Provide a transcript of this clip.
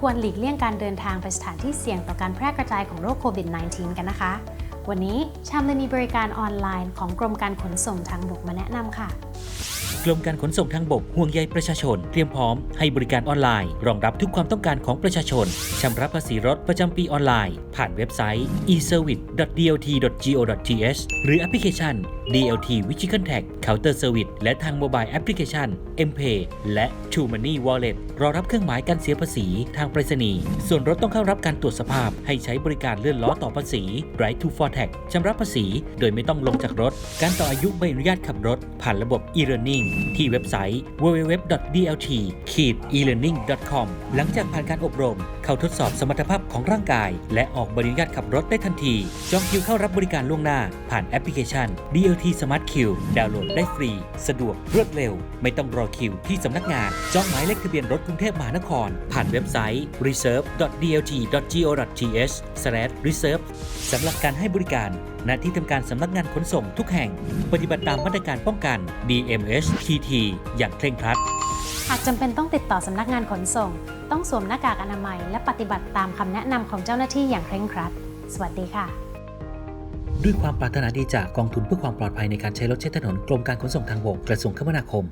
ควรหลีกเลี่ยงการเดินทางไปสถานที่เสี่ยงต่อการแพร่กระจายของโรคโควิด -19 กันนะคะ วันนี้ชามเลยมีบริการออนไลน์ของกรมการขนส่งทางบกมาแนะนำค่ะกรมการขนส่งทางบกห่วงใยประชาชน เตรียมพร้อมให้บริการออนไลน์ รองรับทุกความต้องการของประชาชน ชำระภาษีรถประจำปีออนไลน์ ผ่านเว็บไซต์ e-service.dot.go.th หรือแอปพลิเคชัน DLT Vehicle Tag Counter Service และทางโมบายแอปพลิเคชัน MPay และ True Money Wallet รอรับเครื่องหมายการเสียภาษีทางไปรษณีย์ ส่วนรถต้องเข้ารับการตรวจสภาพ ให้ใช้บริการเลื่อนล้อต่อภาษี Right to for Tax ชำระภาษี โดยไม่ต้องลงจากรถ การต่ออายุใบอนุญาตขับรถ ผ่านระบบ e-learning ที่เว็บไซต์ www.dlt-elearning.com หลังจากผ่านการอบรม เข้าทดสอบสมรรถภาพของร่างกาย และออกใบอนุญาตขับรถได้ทันที จองคิวเข้ารับบริการล่วงหน้า ผ่านแอปพลิเคชัน DLT ที่ Smart Q ดาวน์โหลดได้ฟรี สะดวกรวดเร็ว ไม่ต้องรอคิวที่สำนักงาน จองหมายเลขทะเบียนรถกรุงเทพมหานคร ผ่านเว็บไซต์ reserve.dlt.go.th/reserve สำหรับการให้บริการ ณที่ทำการสำนักงานขนส่งทุกแห่ง ปฏิบัติตามมาตรการป้องกัน DMHTT อย่างเคร่งครัด หากจำเป็นต้องติดต่อสำนักงานขนส่ง ต้องสวมหน้ากากอนามัย และปฏิบัติตามคำแนะนำของเจ้าหน้าที่อย่างเคร่งครัด สวัสดีค่ะ ด้วยความปรารถนาดีจากกองทุนเพื่อความปลอดภัยในการใช้รถใช้ถนนกรมการขนส่งทางบกกระทรวงคมนาคม